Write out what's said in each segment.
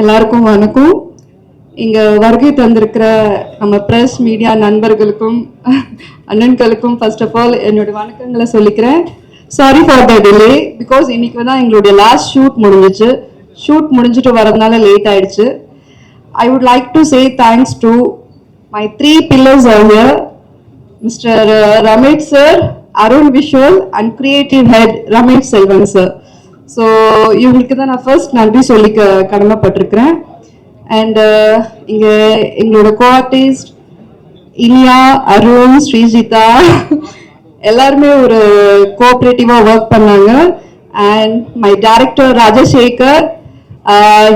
எல்லாருக்கும் வணக்கம். இங்க வருகை தந்திருக்கிற நம்ம பிரஸ் மீடியா நண்பர்களுக்கும் அண்ணன்களுக்கும் ஃபர்ஸ்ட் ஆஃப் ஆல் என்னோட வணக்கங்களை சொல்லிக்கிறேன். Sorry for the delay because இன்னைக்கு தான் எங்களுடைய லாஸ்ட் ஷூட் முடிஞ்சிச்சு. ஷூட் முடிஞ்சிட்டு வரதுனால லேட் ஆயிடுச்சு. I would like to say thanks to my three pillars here mister Ramesh sir Arun visual and creative head Ramesh Selvan sir so இவங்களுக்கு தான் நான் ஃபர்ஸ்ட் நன்றி சொல்லிக்க கடமைப்பட்டிருக்கிறேன். அண்ட் uh, இங்கே எங்களோட கோஆர்டிஸ்ட் இனியா அருண் ஸ்ரீஜிதா எல்லாருமே ஒரு கோஆப்ரேட்டிவாக ஒர்க் பண்ணாங்க. And my director Rajasekar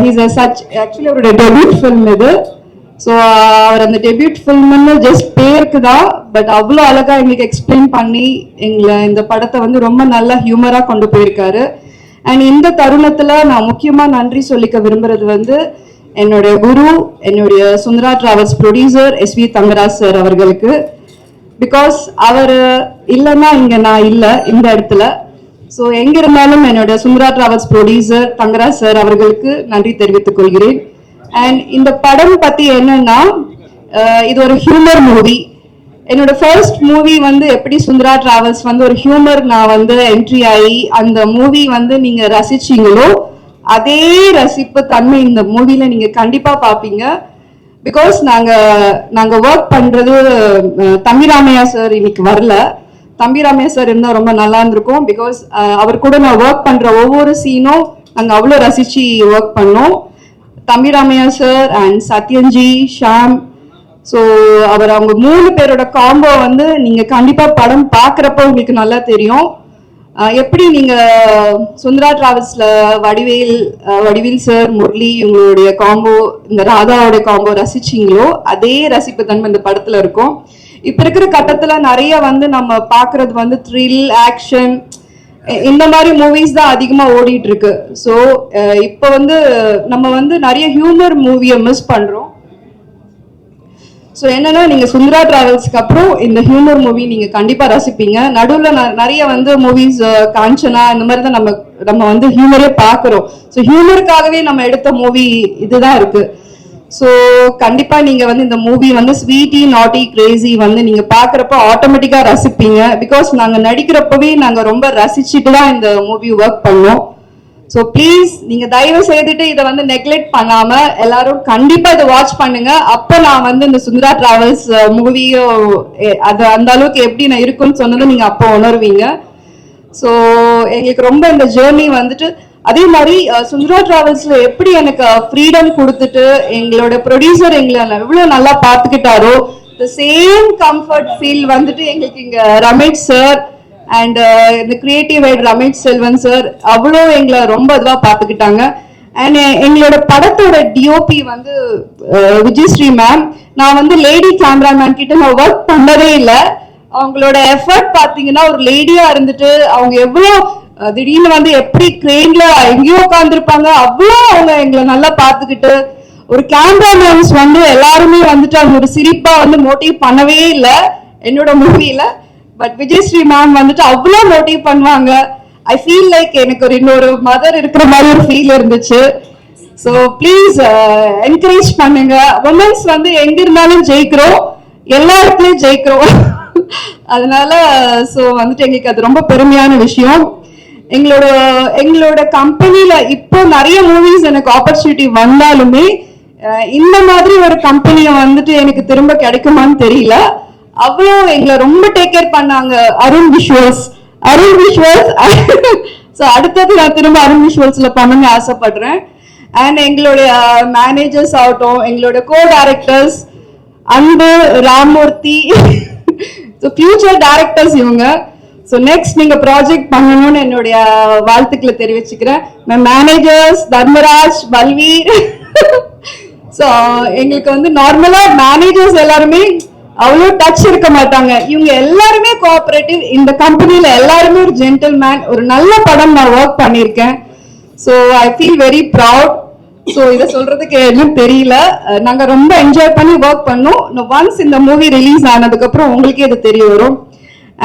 he's a such actually அவருடைய டெபியூட் ஃபில்ம் இது. ஸோ uh, அவர் அந்த டெபியூட் ஃபில்ம்னு ஜஸ்ட் பேருக்கு தான் பட் அவ்வளோ அழகாக எங்களுக்கு எக்ஸ்பிளைன் பண்ணி எங்களை இந்த படத்தை வந்து ரொம்ப நல்லா ஹியூமராக கொண்டு போயிருக்காரு. அண்ட் இந்த தருணத்தில் நான் முக்கியமாக நன்றி சொல்லிக்க விரும்புறது வந்து என்னுடைய குரு என்னுடைய Sundara travels producer S V Thangaraj sir அவர்களுக்கு. பிகாஸ் அவர் இல்லைன்னா இங்கே நான் இல்லை இந்த இடத்துல. ஸோ எங்க இருந்தாலும் என்னோட Sundara travels producer Thangaraj sir அவர்களுக்கு நன்றி தெரிவித்துக் கொள்கிறேன். அண்ட் இந்த படம் பத்தி என்னன்னா இது ஒரு ஹியூமர் மூவி என்னோட ஃபர்ஸ்ட் மூவி வந்து எப்படி சுந்தரா டிராவல்ஸ் வந்து ஒரு ஹியூமர் நான் வந்து என்ட்ரி ஆகி அந்த மூவி வந்து நீங்க ரசிச்சீங்களோ அதே ரசிப்பு தன்மை இந்த மூவில நீங்க கண்டிப்பா பாப்பீங்க பிகாஸ் நாங்க நாங்க ஒர்க் பண்றது தம்பிராமையா சார் இன்னைக்கு வரல. தம்பிராமையா சார் இருந்தா ரொம்ப நல்லா இருந்திருக்கும். பிகாஸ் அவர் கூட நான் ஒர்க் பண்ற ஒவ்வொரு சீனும் நாங்க அவ்வளோ ரசிச்சு ஒர்க் பண்ணோம். Thambi Ramaiah sir and Sathyanji Shaam so அவர் அவங்க மூணு பேரோட காம்போ வந்து நீங்க கண்டிப்பா படம் பார்க்குறப்ப உங்களுக்கு நல்லா தெரியும். எப்படி நீங்க சுந்தரா டிராவல்ஸ்ல வடிவேல் வடிவேல் சார் முரளி இவங்களுடைய காம்போ இந்த ராதாவோட காம்போ ரசிச்சீங்களோ அதே ரசிப்பு தன்மை இந்த படத்துல இருக்கும். இப்ப இருக்கிற கட்டத்துல நிறைய வந்து நம்ம பாக்குறது வந்து த்ரில் ஆக்ஷன் இந்த மாதிரி மூவிஸ் தான் அதிகமா ஓடிட்டு இருக்கு. ஸோ இப்போ வந்து நம்ம வந்து நிறைய ஹியூமர் மூவியை மிஸ் பண்றோம். ஸோ என்னன்னா நீங்க சுந்தரா டிராவல்ஸ்க்கு அப்புறம் இந்த ஹியூமர் மூவி நீங்க கண்டிப்பா ரசிப்பீங்க. நடுவில் நிறைய வந்து மூவிஸ் காஞ்சனா இந்த மாதிரி தான் நம்ம நம்ம வந்து ஹியூமரே பார்க்குறோம். ஸோ ஹியூமருக்காகவே நம்ம எடுத்த மூவி இதுதான் இருக்கு. ஸோ கண்டிப்பா நீங்க வந்து இந்த மூவி வந்து ஸ்வீட்டி நாட்டி கிரேசி வந்து நீங்க பாக்குறப்ப ஆட்டோமேட்டிக்கா ரசிப்பீங்க. பிகாஸ் நாங்க நடிக்கிறப்பவே நாங்க ரொம்ப ரசிச்சுட்டு தான் இந்த மூவி ஒர்க் பண்ணோம். ஸோ ப்ளீஸ் நீங்க தயவு செய்துட்டு இதை வந்து நெக்லெக்ட் பண்ணாம எல்லாரும் கண்டிப்பா இதை வாட்ச் பண்ணுங்க. அப்ப நான் வந்து இந்த சுந்தரா டிராவல்ஸ் மூவியோ அது அந்த அளவுக்கு எப்படி நான் இருக்குன்னு சொன்னதும் நீங்க அப்போ உணர்வீங்க. ஸோ எங்களுக்கு ரொம்ப இந்த ஜேர்னி வந்துட்டு அதே மாதிரி சுந்தரா டிராவல்ஸ்ல எப்படி எனக்கு ஃப்ரீடம் கொடுத்துட்டு எங்களோட ப்ரொடியூசர் எங்களை எவ்வளவு நல்லா பார்த்துக்கிட்டாரோ த சேம் கம்ஃபர்ட் ஃபீல் வந்துட்டு எங்களுக்கு இங்க ரமேஷ் சார் அண்ட் uh, இந்த creative head Ramesh Selvan sir அவ்வளோ எங்களை ரொம்ப இதுவாக பார்த்துக்கிட்டாங்க. அண்ட் எங்களோட படத்தோட டிஓபி வந்து விஜயஸ்ரீ மேம் நான் வந்து லேடி கேமராமேன் கிட்ட நான் ஒர்க் பண்ணதே இல்லை. அவங்களோட எஃபர்ட் பார்த்தீங்கன்னா ஒரு லேடியா இருந்துட்டு அவங்க எவ்வளோ திடீர்னு வந்து எப்படி கிரெயின்ல எங்கேயோ உட்காந்துருப்பாங்க அவ்வளோ அவங்க எங்களை நல்லா பார்த்துக்கிட்டு ஒரு கேமராமேன்ஸ் வந்து எல்லாருமே வந்துட்டு அவங்க ஒரு சிரிப்பா வந்து மோட்டிவ் பண்ணவே இல்லை என்னோட மூவில பட் விஜயஸ்ரீ மேம் வந்துட்டு அவ்வளோ மோட்டிவ் பண்ணுவாங்க. ஐ ஃபீல் லைக் எனக்கு ஒரு இன்னொரு மதர் இருக்கிற மாதிரி ஒரு ஃபீல் இருந்துச்சு. ஸோ ப்ளீஸ் என்கரேஜ் பண்ணுங்க. உமன்ஸ் வந்து எங்க இருந்தாலும் ஜெயிக்கிறோம். எல்லா இடத்துலயும் ஜெயிக்கிறோம். அதனால ஸோ வந்துட்டு எங்களுக்கு அது ரொம்ப பெருமையான விஷயம். எங்களோட எங்களோட கம்பெனியில இப்போ நிறைய மூவிஸ் எனக்கு ஆப்பர்ச்சுனிட்டி வந்தாலுமே இந்த மாதிரி ஒரு கம்பெனியை வந்துட்டு எனக்கு திரும்ப கிடைக்குமான்னு தெரியல. அவ்வளோ எங்களை ரொம்ப டேக் கேர் பண்ணாங்க. Arun visuals Arun visuals so அடுத்தது நான் திரும்ப அருண் விஷுவல்ஸ்ல பண்ணணும்னு ஆசைப்படுறேன். அண்ட் எங்களுடைய uh, மேனேஜர்ஸ் ஆகட்டும் எங்களோட co directors Anbu Ramurthy so future directors இவங்க. ஸோ நெக்ஸ்ட் நீங்க ப்ராஜெக்ட் பண்ணணும்னு என்னுடைய வாழ்த்துக்களை தெரிவிச்சுக்கிறேன். மேனேஜர்ஸ் தர்மராஜ் பல்வீர். ஸோ எங்களுக்கு வந்து நார்மலாக மேனேஜர்ஸ் எல்லாருமே அவ்வளோ டச் இருக்க மாட்டாங்க. இவங்க எல்லாருமே கோஆபரேட்டிவ் இந்த கம்பெனியில எல்லாருமே ஒரு ஜென்டில்மேன் ஒரு நல்ல படம் நான் ஒர்க் பண்ணியிருக்கேன். So I feel very proud so இதை சொல்றதுக்கு எதுவும் தெரியல. நாங்கள் நாங்க ரொம்ப என்ஜாய் பண்ணி ஒர்க் பண்ணோம். ஒன்ஸ் இந்த மூவி ரிலீஸ் ஆனதுக்கு அப்புறம் உங்களுக்கே இது தெரிய வரும்.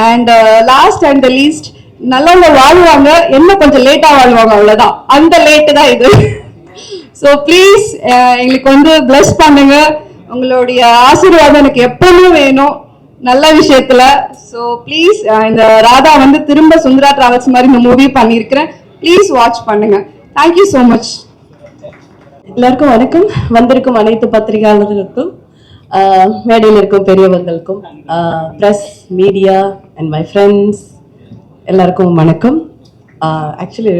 And last and the least நல்லவங்க வாழ்வாங்க. என்ன கொஞ்சம் லேட்டா வாழ்வாங்க அவ்வளவுதான். அந்த லேட்டு தான் இது. ஸோ ப்ளீஸ் எங்களுக்கு வந்து ப்ளஸ் பண்ணுங்க. உங்களுடைய ஆசீர்வாதம் எனக்கு எப்பவுமே வேணும். நல்ல விஷயத்துல. ஸோ ப்ளீஸ் இந்த ராதா வந்து திரும்ப சுந்தரா டிராவல்ஸ் மாதிரி இந்த மூவி பண்ணியிருக்கிறேன். ப்ளீஸ் வாட்ச் பண்ணுங்க. தேங்க்யூ ஸோ மச் எல்லாருக்கும் வணக்கம். வந்திருக்கும் அனைத்து பத்திரிகையாளர்களுக்கும் மேடையில் இருக்கும் பெரியவர்களுக்கும் press media and my friends எல்லாருக்கும் வணக்கம். ஆக்சுவலி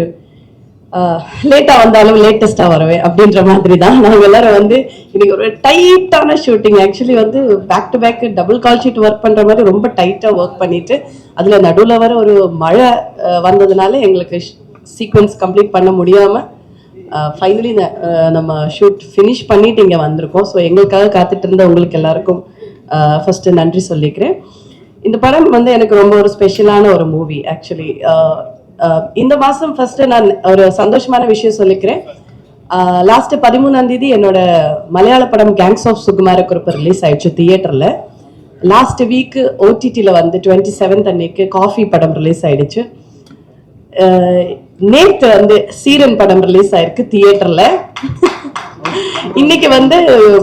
லேட்டாக வந்தாலும் லேட்டஸ்ட்டாக வருவேன் அப்படின்ற மாதிரி தான் நாங்கள் எல்லாரும் வந்து இன்னைக்கு ஒரு டைட்டான ஷூட்டிங் ஆக்சுவலி வந்து back to back double call sheet work பண்ணுற மாதிரி ரொம்ப டைட்டாக ஒர்க் பண்ணிட்டு அதில் நடுவில் வர ஒரு மழை வந்ததுனால எங்களுக்கு சீக்வன்ஸ் கம்ப்ளீட் பண்ண முடியாமல் ஃபைனலி நம்ம ஷூட் ஃபினிஷ் பண்ணிட்டு இங்கே வந்திருக்கோம். ஸோ எங்களுக்காக காத்துட்டு இருந்த உங்களுக்கு எல்லாருக்கும் ஃபஸ்ட்டு நன்றி சொல்லிக்கிறேன். இந்த படம் வந்து எனக்கு ரொம்ப ஒரு ஸ்பெஷலான ஒரு மூவி ஆக்சுவலி Um, இந்த மாதம் ஃபர்ஸ்ட் நான் ஒரு சந்தோஷமான விஷயம் சொல்லிக்கிறேன். Uh, லாஸ்ட் பதிமூணாம் தேதி என்னோட மலையாள படம் gangs of Sukumara Kurup release ஆயிடுச்சு தியேட்டரில் லாஸ்ட் வீக் ஓடிடியில் வந்து டுவெண்ட்டி செவன்த் அன்னைக்கு காஃபி படம் ரிலீஸ் ஆயிடுச்சு. Uh, நேற்று வந்து சீரன் படம் ரிலீஸ் ஆயிருக்கு தியேட்டர்ல இன்னைக்கு வந்து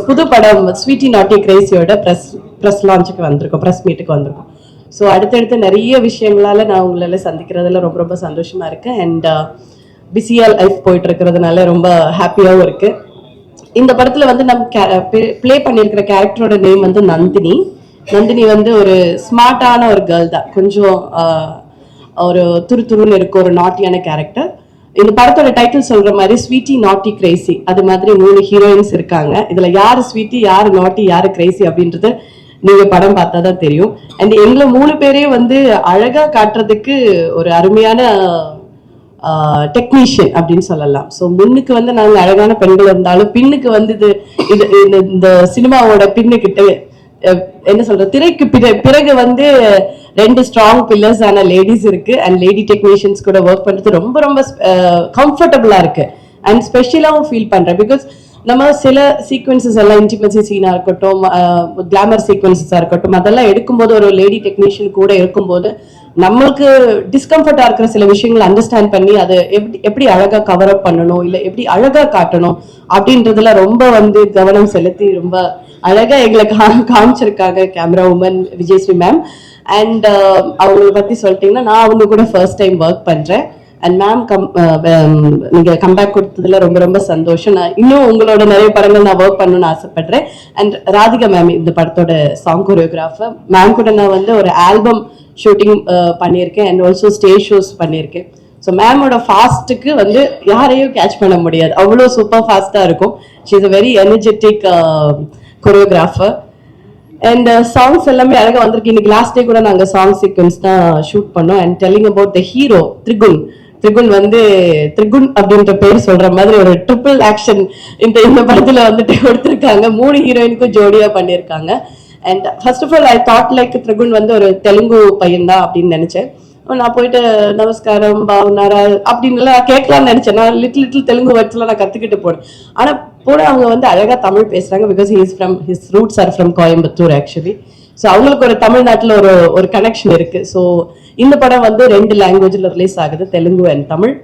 புது படம் ஸ்வீட்டி நாட்டி கிரேசியோட ப்ரெஸ் ப்ரெஸ் லான்ச்சுக்கு வந்திருக்கோம் ப்ரெஸ் மீட்டுக்கு வந்திருக்கோம். ஸோ அடுத்தடுத்து நிறைய விஷயங்களால நான் உங்களால சந்திக்கிறதுல ரொம்ப ரொம்ப சந்தோஷமா இருக்கேன். அண்ட் பிஸியா uh, லைஃப் போயிட்டு இருக்கிறதுனால ரொம்ப ஹாப்பியாகவும் இருக்கு. இந்த படத்துல வந்து நம்ம uh, ப்ளே பண்ணியிருக்கிற கேரக்டரோட நேம் வந்து நந்தினி. நந்தினி வந்து ஒரு ஸ்மார்ட்டான ஒரு கேர்ள் தான். கொஞ்சம் ஆஹ், ஒரு துரு துருன்னு இருக்க ஒரு நாட்டியான கேரக்டர் இந்த படத்தோட டைட்டில் சொல்ற மாதிரி ஸ்வீட்டி நாட்டி கிரேசி அது மாதிரி மூணு ஹீரோயின்ஸ் இருக்காங்க. இதுல யாரு ஸ்வீட்டி யாரு நாட்டி யாரு கிரேசி அப்படின்றது நீங்க படம் பார்த்தா தான் தெரியும். அண்ட் எங்களை மூணு பேரையும் வந்து அழகா காட்டுறதுக்கு ஒரு அருமையான டெக்னீஷியன் அப்படின்னு சொல்லலாம். ஸோ முன்னுக்கு வந்து நாங்க அழகான பெண்கள் இருந்தாலும் பின்னுக்கு வந்து இது இது இந்த- இந்த சினிமாவோட பின்னுக்கிட்ட என்ன சொல்ற திரைக்கு பிறகு வந்து ரெண்டு ஸ்ட்ராங் பில்லர்ஸ் ஆன லேடிஸ் இருக்கு. அண்ட் லேடி டெக்னீஷியன்ஸ் கூட ஒர்க் பண்றது ரொம்ப ரொம்ப கம்ஃபர்டபுளா இருக்கு. அண்ட் ஸ்பெஷலாகவும் ஃபீல் பண்றேன். பிகாஸ் நம்ம சில சீக்வன்சஸ் எல்லாம் இன்டிமசி சீனாக இருக்கட்டும் கிளாமர் சீக்வன்சஸாக இருக்கட்டும் அதெல்லாம் எடுக்கும்போது ஒரு லேடி டெக்னீஷியன் கூட இருக்கும்போது நம்மளுக்கு டிஸ்கம்ஃபர்ட்டா இருக்கிற சில விஷயங்களை அண்டர்ஸ்டாண்ட் பண்ணி அதை எப்படி எப்படி அழகாக கவர் அப் பண்ணணும் இல்லை எப்படி அழகாக காட்டணும் அப்படின்றதுல ரொம்ப வந்து கவனம் செலுத்தி ரொம்ப அழகாக எங்களை கா- காமிச்சிருக்காங்க camera woman Vijayasri ma'am and அவங்கள பத்தி சொல்லிட்டீங்கன்னா நான் அவங்க கூட ஃபர்ஸ்ட் டைம் ஒர்க் பண்றேன். அண்ட் மேம் கம் நீங்கள் கம்பேக் கொடுத்ததுல ரொம்ப ரொம்ப சந்தோஷம். நான் இன்னும் உங்களோட நிறைய படங்கள் நான் ஒர்க் பண்ணணும்னு ஆசைப்படுறேன். அண்ட் ராதிகா மேம் இந்த படத்தோட சாங் கொரியோகிராஃபர் மேம் கூட நான் வந்து ஒரு ஆல்பம் ஷூட்டிங் uh, பண்ணியிருக்கேன். அண்ட் ஆல்சோ ஸ்டேஜ் ஷோஸ் பண்ணியிருக்கேன். ஸோ மேமோட ஃபாஸ்ட்டுக்கு வந்து யாரையும் கேட்ச் பண்ண முடியாது. அவ்வளோ சூப்பர் ஃபாஸ்ட்டாக இருக்கும். She is a very energetic choreographer and songs எல்லாமே அழகாக வந்திருக்கு. இன்னைக்கு லாஸ்ட் டே கூட நாங்கள் சாங் சீக்வன்ஸ் தான் ஷூட் பண்ணோம். And telling about the hero Thrigun Thrigun வந்து திரிகுன் அப்படின்ற பேர் சொல்ற மாதிரி ஒரு ட்ரிபிள் ஆக்ஷன் இந்த இந்த படத்துல வந்துட்டு கொடுத்துருக்காங்க. மூணு ஹீரோயினுக்கும் ஜோடியா பண்ணியிருக்காங்க. And first of all I thought like Thrigun வந்து ஒரு தெலுங்கு பையன் தான் அப்படின்னு நினைச்சேன். நான் போயிட்டு நமஸ்காரம் பாவனாரா அப்படின்னு கேட்கலாம்னு நினைச்சேன். நான் லிட்டில் லிட்டில் தெலுங்கு வேர்ட்ஸ்லாம் நான் கத்துக்கிட்டு போனேன். ஆனா போன அவங்க வந்து அழகா தமிழ் பேசுறாங்க because his from his roots are from Coimbatore actually so அவங்களுக்கு ஒரு தமிழ்நாட்டில் ஒரு ஒரு கனெக்ஷன் இருக்கு. ஸோ இந்த படம் வந்து ரெண்டு லாங்குவேஜில் ரிலீஸ் ஆகுது தெலுங்கு அண்ட் தமிழ்.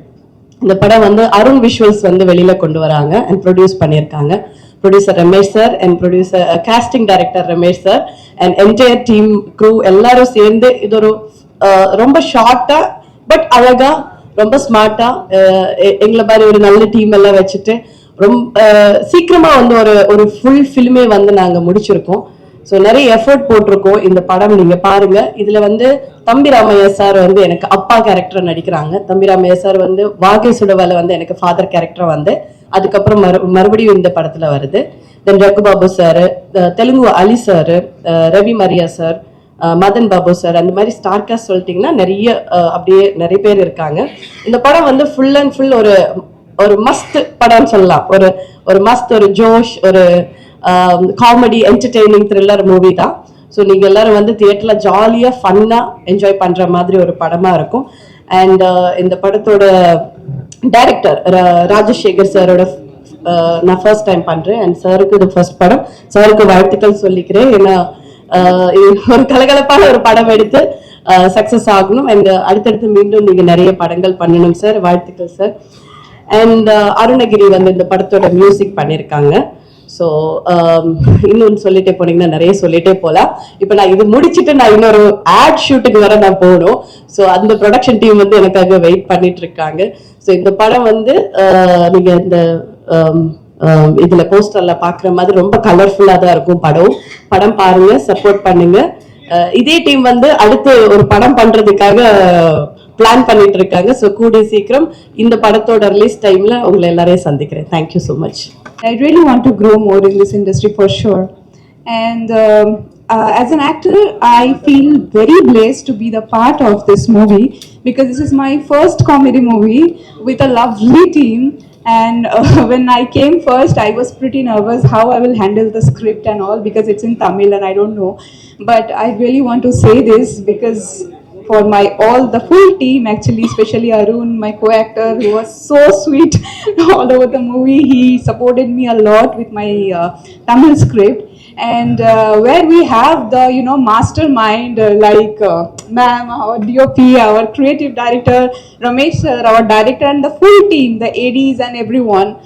இந்த படம் வந்து அருண் விஷுவல்ஸ் வந்து வெளியில கொண்டு வராங்க அண்ட் ப்ரொடியூஸ் பண்ணியிருக்காங்க. Producer Ramesh sir and producer casting director Ramesh sir and entire team crew எல்லாரும் சேர்ந்து இது ஒரு ரொம்ப ஷார்ட்டா பட் அழகா ரொம்ப ஸ்மார்ட்டா எங்களை மாதிரி ஒரு நல்ல டீம் எல்லாம் வச்சுட்டு ரொம்ப சீக்கிரமா வந்து ஒரு ஒரு ஃபுல் ஃபில்மே வந்து நாங்க முடிச்சிருக்கோம். ஸோ நிறைய எஃபர்ட் போட்டிருக்கோம் இந்த படம். நீங்க பாருங்க. இதுல வந்து தம்பி ராமையா சார் வந்து எனக்கு அப்பா கேரக்டர் நடிக்கிறாங்க. தம்பி ராமையா சார் வந்து வாகை சுடவால வந்து எனக்கு ஃபாதர் கேரக்டர் வந்து. அதுக்கப்புறம் மறு மறுபடியும் இந்த படத்துல வருது. Then Raghubabu sir Telugu Ali sir Ravi Maria sir Madan Babu sir அந்த மாதிரி ஸ்டார் காஸ்ட் சொல்லிட்டீங்கன்னா நிறைய அப்படியே நிறைய பேர் இருக்காங்க. இந்த படம் வந்து ஃபுல் அண்ட் ஃபுல் ஒரு ஒரு மஸ்த் படம்னு சொல்லலாம். ஒரு ஒரு மஸ்த் ஒரு ஜோஷ் ஒரு காமெடி என்டர்டெய்னிங் த்ரில்லர் மூவி தான். ஸோ நீங்கள் எல்லாரும் வந்து தியேட்டரில் ஜாலியாக ஃபன்னாக என்ஜாய் பண்ணுற மாதிரி ஒரு படமாக இருக்கும். அண்ட் இந்த படத்தோட டைரக்டர் ராஜசேகர் சாரோட நான் ஃபர்ஸ்ட் டைம் பண்ணுறேன் அண்ட் சாருக்கு இது ஃபர்ஸ்ட் படம். சாருக்கு வாழ்த்துக்கள் சொல்லிக்கிறேன். ஏன்னா ஒரு கலகலப்பான ஒரு படம் எடுத்து சக்சஸ் ஆகணும். அண்ட் அடுத்தடுத்து மீண்டும் நீங்க நிறைய படங்கள் பண்ணணும் சார் வாழ்த்துக்கள் சார் அண்ட் அருணகிரி வந்து இந்த படத்தோட மியூசிக் பண்ணியிருக்காங்க ஸோ இன்னொன்று சொல்லிட்டே போனீங்கன்னா நிறைய சொல்லிட்டே போகலாம் இப்போ நான் இது முடிச்சுட்டு நான் இன்னொரு ஆட் ஷூட்டுக்கு வர நான் போகணும். ஸோ அந்த ப்ரொடக்ஷன் டீம் வந்து எனக்காக வெயிட் பண்ணிட்டு இருக்காங்க. ஸோ இந்த படம் வந்து நீங்கள் இந்த இதுல போஸ்டர்ல பாக்குற மாதிரி ரொம்ப கலர்ஃபுல்லா தான் இருக்கும் படம் படம் பாருங்க சப்போர்ட் பண்ணுங்க இதே டீம் வந்து அடுத்து ஒரு படம் பண்றதுக்காக பிளான் பண்ணிட்டு இருக்காங்க ஸோ கூடிய சீக்கிரம் இந்த படத்தோட ரிலீஸ் டைம்ல உங்களை எல்லாரையும் சந்திக்கிறேன் thank you so much I really want to grow more in this industry for sure and as an actor I feel very blessed to be the part of this movie because this is my first comedy movie with a lovely team And uh, when I came first, I was pretty nervous how I will handle the script and all because it's in Tamil and I don't know. But I really want to say this because for my all the full team actually especially arun my co-actor who was so sweet all over the movie he supported me a lot with my uh, tamil script and uh, where we have the you know mastermind uh, like uh, ma'am our dop our creative director ramesh sir our director and the full team the ads and everyone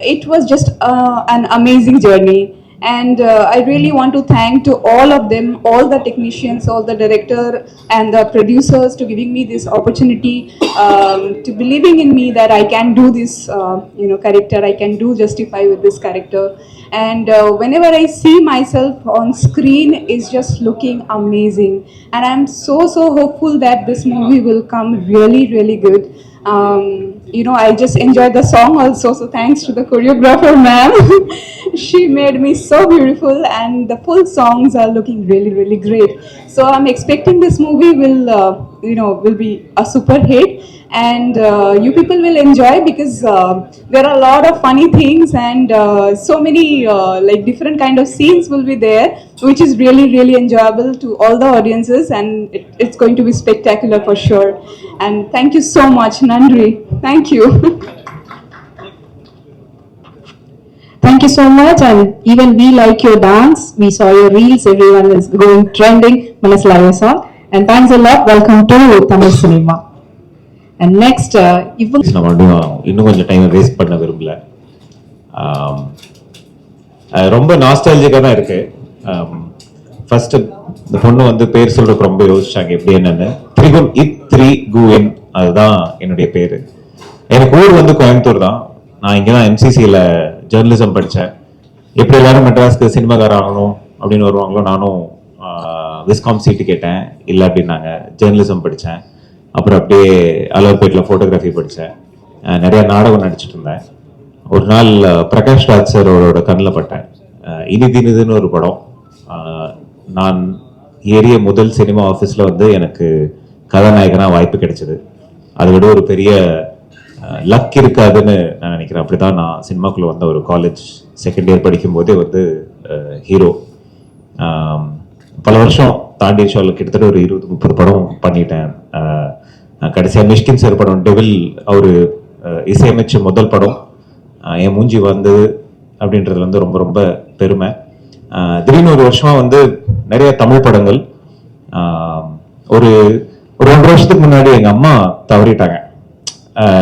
it was just uh, an amazing journey. And uh, i really want to thank to all of them all the technicians all the director and the producers to giving me this opportunity um, to believing in me that i can do this uh, you know character i can do justify with this character and uh, whenever i see myself on screen is just looking amazing and i'm so so hopeful that this movie will come really really good um, you know, I just enjoyed the song also. So thanks to the choreographer, ma'am. she made me so beautiful, and the full songs are looking really, really great. So I'm expecting this movie will, uh, you know, will be a super hit, and uh, you people will enjoy because uh, there are a lot of funny things and uh, so many uh, like different kind of scenes will be there, which is really, really enjoyable to all the audiences, and it, it's going to be spectacular for sure. And thank you so much, Nandri. Thank you. Thank you so much, and even we like your dance. We saw your reels, everyone is going trending. And thanks a lot. Welcome to Tamil cinema. And next இவங்க நான் மறுபடியும் இன்னும் கொஞ்சம் time waste பண்ண விரும்பல. Um, ரொம்ப நாஸ்டாலஜிக்காக தான் இருக்கு. Um, ஃபர்ஸ்ட் இந்த பொண்ணு வந்து பேர் சொல்றதுக்கு ரொம்ப யோசிச்சாங்க எப்படி என்னன்னு. திரிகுன் இத் த்ரீ குவின் அதுதான் என்னுடைய பேர். எனக்கு ஊர் வந்து கோயம்புத்தூர் தான். நான் இங்கே தான் எம்சிசியில் ஜேர்னலிசம் படித்தேன் எப்படி எல்லாரும் மெட்ராஸ்க்கு சினிமாக்கார ஆகணும் அப்படின்னு வருவாங்களோ நானும் uh, விஸ்காம் சீட்டு கேட்டேன். இல்லை அப்படின்னாங்க ஜேர்னலிசம் படித்தேன் அப்புறம் அப்படியே அலர்பேட்டில் ஃபோட்டோகிராஃபி படித்தேன் நிறைய நாடகம் நடிச்சிட்டு இருந்தேன். ஒரு நாள் பிரகாஷ் ராஜ் சார் அவரோட கண்ணில் பட்டேன். இனி இனிது ஒரு படம். நான் ஏறிய முதல் சினிமா ஆஃபீஸில் வந்து எனக்கு கதாநாயகனா வாய்ப்பு கிடைச்சிது. அதை விட ஒரு பெரிய லக் இருக்காதுன்னு நான் நினைக்கிறேன். அப்படிதான் நான் சினிமாக்குள்ளே வந்த ஒரு காலேஜ் செகண்ட் இயர் படிக்கும்போதே வந்து ஹீரோ பல வருஷம் தாண்டி ஷோவில் கிட்டத்தட்ட ஒரு இருபது முப்பது படம் பண்ணிட்டேன். கடைசியாக மிஷ்கின் சார் படம் டெவில் அவர் இசையமைச்ச முதல் படம். என் மூஞ்சி வந்தது அப்படின்றது வந்து ரொம்ப ரொம்ப பெருமை. திடீர்னு ஒரு வருஷமாக வந்து நிறைய தமிழ் படங்கள். ஒரு ஒரு ஒன்றரை வருஷத்துக்கு முன்னாடி எங்கள் அம்மா தவறிட்டாங்க.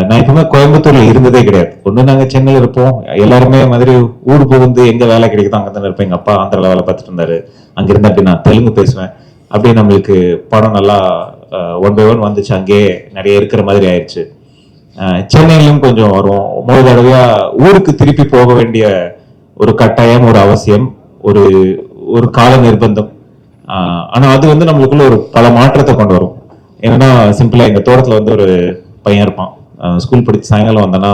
நான் எப்பவுமே கோயம்புத்தூர்ல இருந்ததே கிடையாது. ஒன்று நாங்கள் சென்னையில் இருப்போம். எல்லாருமே மாதிரி ஊர் புகுந்து எங்கே வேலை கிடைக்குதோ அங்கே தானே இருப்பேன் எங்கள் அப்பா ஆந்திரால வேலை பார்த்துட்டு இருந்தாரு. அங்கிருந்து அப்படி நான் தெலுங்கு பேசுவேன். அப்படியே நம்மளுக்கு படம் நல்லா ஒன் பை ஒன் வந்துச்சு. அங்கேயே நிறைய இருக்கிற மாதிரி ஆயிடுச்சு சென்னையிலும் கொஞ்சம் வரும். மூணு தடவையா ஊருக்கு திருப்பி போக வேண்டிய ஒரு கட்டாயம் ஒரு அவசியம் ஒரு ஒரு கால நிர்பந்தம். ஆனால் அது வந்து நம்மளுக்குள்ள ஒரு பல மாற்றத்தை கொண்டு வரும். ஏன்னா சிம்பிளா எங்கள் தோட்டத்தில் வந்து ஒரு பையன் இருப்பான். ஸ்கூல் படித்து சாயங்காலம் வந்தேன்னா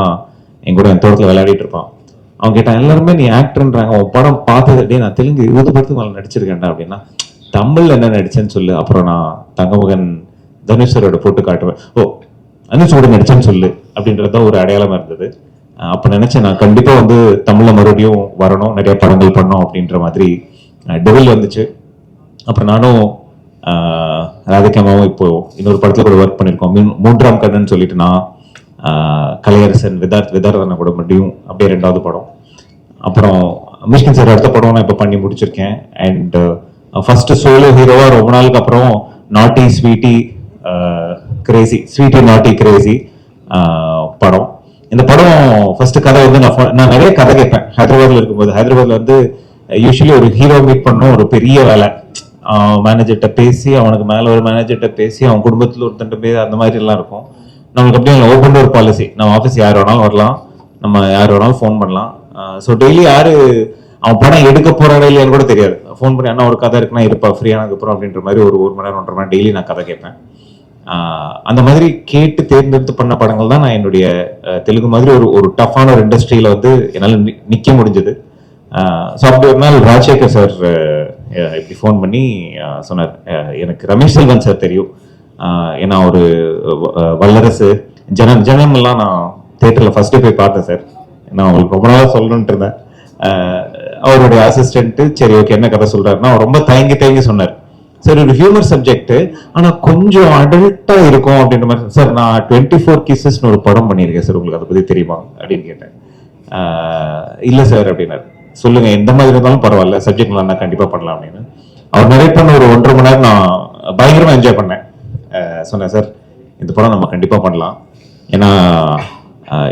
என் கூட என் தோட்டத்தில் விளையாடிட்டு இருப்பான். அவன் கேட்டான் எல்லாருமே நீ ஆக்டர்ன்றாங்க உன் படம் பார்த்தது அப்படியே நான் தெலுங்கு இருபது படத்துக்கு மேல நடிச்சிருக்கேன்டா அப்படின்னா தமிழ்ல என்ன நடிச்சேன்னு சொல்லு. அப்புறம் நான் தங்கமகன் தனுஷரோட போட்டு காட்டுவேன். ஓ அனுஷோட நடிச்சேன்னு சொல்லு அப்படின்றது தான் ஒரு அடையாளமா இருந்தது. அப்போ அப்ப நினைச்சேன் நான் கண்டிப்பா வந்து தமிழ்ல மறுபடியும் வரணும் நிறைய படங்கள் பண்ணோம் அப்படின்ற மாதிரி டெவில் வந்துச்சு. அப்புறம் நானும் ராதிகாமாவும் இப்போ இன்னொரு படத்துல கூட ஒர்க் பண்ணியிருக்கோம் மூன்றாம் கண்ணன் சொல்லிட்டு நான் கலையரசன் விதார்த் விதாரதன கூட முடியும் அப்படியே ரெண்டாவது படம். அப்புறம் மிஷ்கின் சார் அடுத்த படம் நான் இப்போ பண்ணி முடிச்சிருக்கேன். அண்ட் ஃபர்ஸ்ட் சோலோ ஹீரோவா ரொம்ப நாளுக்கு அப்புறம் naughty sweety crazy sweety naughty crazy படம். இந்த படம் ஃபர்ஸ்ட் கதை வந்து நான் நான் நிறைய கதை கேட்பேன். ஹைதராபாத்ல இருக்கும்போது. ஹைதராபாத்ல வந்து யூஸ்வலி ஒரு ஹீரோ மீட் பண்ணணும் ஒரு பெரிய வேலை. மேனேஜர்கிட்ட பேசி அவனுக்கு மேல ஒரு மேனேஜர்கிட்ட பேசி அவன் குடும்பத்தில் ஒருத்தன்ட்ட பேசி அந்த மாதிரி எல்லாம் இருக்கும். நம்மளுக்கு அப்படியே ஓப்பன் டோர் பாலிசி நம்ம ஆஃபீஸ் யார் வேணாலும் வரலாம். நம்ம யார் வேணாலும் ஃபோன் பண்ணலாம். ஸோ டெய்லி யாரு அவன் படம் எடுக்க போறானே இல்லையான்னு கூட தெரியாது. ஃபோன் பண்ணி அண்ணா ஒரு கதை இருக்குன்னா இருப்பா ஃப்ரீயானதுக்கு அப்புறம் அப்படின்ற மாதிரி ஒரு ஒரு மணி நேரம் ஒன்றரை மணி நேரம் டெய்லி நான் கதை கேட்பேன். அந்த மாதிரி கேட்டு தேர்ந்தெடுத்து பண்ண படங்கள் தான் நான் என்னுடைய தெலுங்கு மாதிரி ஒரு ஒரு டஃப்பான ஒரு இண்டஸ்ட்ரியில வந்து என்னால் நி- நிக்க முடிஞ்சது. ஸோ அப்படி ஒரு நாள் ராஜசேகர் சார் இப்படி ஃபோன் பண்ணி சொன்னார். எனக்கு ரமேஷ் செல்வன் சார் தெரியும். ஏன்னா ஒரு வல்லரசு. ஜனம் ஜனம் எல்லாம் நான் தேட்டரில் ஃபர்ஸ்ட் போய் பார்த்தேன் சார் நான் உங்களுக்கு ரொம்ப நாளாக சொல்லணுன்ட்டு இருந்தேன். அவருடைய அசிஸ்டன்ட்டு சரி ஓகே என்ன கதை சொல்கிறாருன்னா அவர் ரொம்ப தயங்கி தயங்கி சொன்னார். சார் ஒரு ஹியூமர் சப்ஜெக்ட் ஆனா கொஞ்சம் அடல்ட்டா இருக்கும் அப்படின்ற மாதிரி சார் நான் டுவெண்ட்டி ஃபோர் கிசஸ்னு ஒரு படம் பண்ணியிருக்கேன் சார் உங்களுக்கு அதை பத்தி தெரியுமா? அப்படின்னு கேட்டேன் இல்லை இல்ல சார் அப்படின்னாரு. சொல்லுங்க எந்த மாதிரி இருந்தாலும் பரவாயில்ல சப்ஜெக்ட் நல்லா கண்டிப்பா பண்ணலாம் அப்படின்னு அவர் நிறைய பண்ண ஒரு ஒன்றரை மணி நேரம் நான் பயங்கரமா என்ஜாய் பண்ணேன். சொன்னேன் சார் இந்த படம் நம்ம கண்டிப்பா பண்ணலாம். ஏன்னா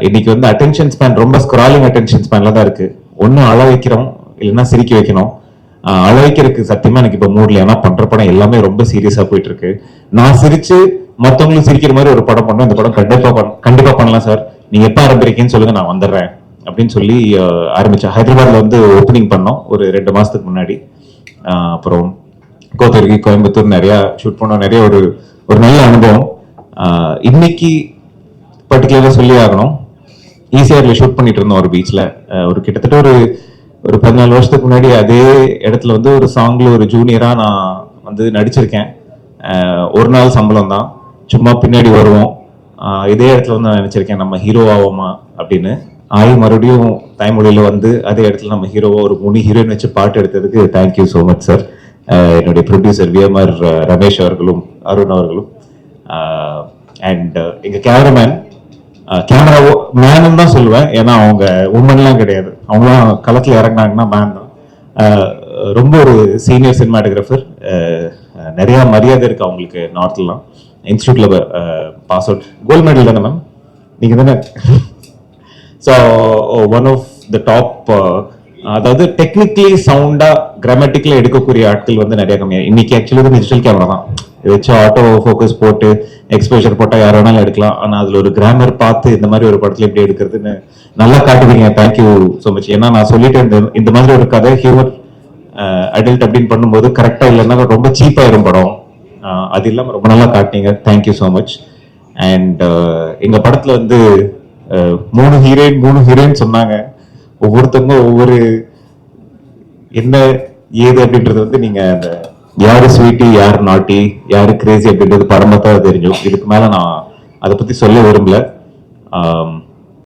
இன்னைக்கு வந்து அட்டென்ஷன் ஸ்பேன் ரொம்ப ஸ்க்ராலிங் அட்டென்ஷன் ஸ்பேன்ல தான் இருக்கு. ஒண்ணு அழ வைக்கிறோம் இல்லைன்னா சிரிக்க வைக்கணும். ஆஹ் அழ வைக்கிறதுக்கு சத்தியமா எனக்கு இப்ப மூட்ல ஏன்னா பண்ற படம் எல்லாமே ரொம்ப சீரியஸா போயிட்டு இருக்கு நான் சிரிச்சு மத்தவங்களும் சிரிக்கிற மாதிரி ஒரு படம் பண்ணோம் இந்த படம் கண்டிப்பா பண்ண- கண்டிப்பா பண்ணலாம் சார் நீங்க எப்ப ஆரம்பிக்கிறீங்கன்னு சொல்லுங்க நான் வந்துடுறேன். அப்படின்னு சொல்லி ஆரம்பிச்சேன். ஹைதராபாத்ல வந்து ஓப்பனிங் பண்ணோம். ஒரு ரெண்டு மாசத்துக்கு முன்னாடி. அப்புறம் கோத்தகிரி கோயம்புத்தூர் நிறைய ஷூட் பண்ணோம். நிறைய ஒரு ஒரு நல்ல அனுபவம். இன்னைக்கு பர்டிகுலராக சொல்லி ஆகணும். ஈஸியாக ஷூட் பண்ணிட்டு இருந்தோம் ஒரு பீச்ல ஒரு கிட்டத்தட்ட ஒரு ஒரு பதினாலு வருஷத்துக்கு முன்னாடி அதே இடத்துல வந்து ஒரு சாங்ல ஒரு ஜூனியராக நான் வந்து நடிச்சிருக்கேன். ஒரு நாள் சம்பளம் தான். சும்மா பின்னாடி வருவோம். இதே இடத்துல வந்து நான் நினச்சிருக்கேன் நம்ம ஹீரோ ஆவோமா அப்படின்னு. ஆய் மறுபடியும் தாய்மொழியில் வந்து அதே இடத்துல நம்ம ஹீரோவாக ஒரு மூணு ஹீரோயின் வச்சு பாட்டு எடுத்ததுக்கு thank you so much sir என்னுடைய ப்ரொடியூசர் விஎம்ஆர் ரமேஷ் அவர்களும் அருண் அவர்களும். அண்ட் எங்கள் கேமராமேன் கேமரா மேனுன்னு தான் சொல்லுவேன். ஏன்னா அவங்க உமன்லாம் கிடையாது. அவங்களாம் களத்தில் இறங்குனாங்கன்னா மேன் தான். ரொம்ப ஒரு சீனியர் சினிமாட்டோகிராஃபர் நிறையா மரியாதை இருக்கு அவங்களுக்கு நார்த்லாம் இன்ஸ்டியூட்டில் பாஸ் அவுட் கோல்ட் மெடல் தானே மேம் நீங்கள் தானே? So one of the top அதாவது டெக்னிக்கலி சவுண்டா கிராமட்டிக்கலா எடுக்கக்கூடிய ஆட்கள் வந்து நிறைய கம்மியா இன்னைக்கு ஆக்சுவலி வந்து டிஜிட்டல் கேமரா தான். வச்சு ஆட்டோ ஃபோக்கஸ் போட்டு எக்ஸ்போஷர் போட்டா யார் வேணாலும் எடுக்கலாம். ஆனா அதுல ஒரு கிராமர் பார்த்து இந்த மாதிரி ஒரு படத்துல எப்படி எடுக்கிறதுன்னு நல்லா காட்டுவீங்க. தேங்க்யூ ஸோ மச் ஏன்னா நான் சொல்லிட்டு இந்த இந்த மாதிரி ஒரு கதை ஹியூமர் அடல்ட் அப்படின்னு பண்ணும்போது கரெக்டா இல்லைன்னா ரொம்ப சீப்பாயிரும் படம். அது இல்லாம ரொம்ப நல்லா காட்டினீங்க. Thank you so much and எங்க படத்துல வந்து மூணு ஹீரோயின் மூணு ஹீரோயின் சொன்னாங்க. ஒவ்வொருத்தவங்க ஒவ்வொரு என்ன ஏது அப்படின்றது வந்து நீங்க அந்த யாரு ஸ்வீட்டி யார் நாட்டி யாரு கிரேசி அப்படின்றது படம் பார்த்தா தெரிஞ்சும் இதுக்கு மேல நான் அதை பத்தி சொல்ல விரும்பல.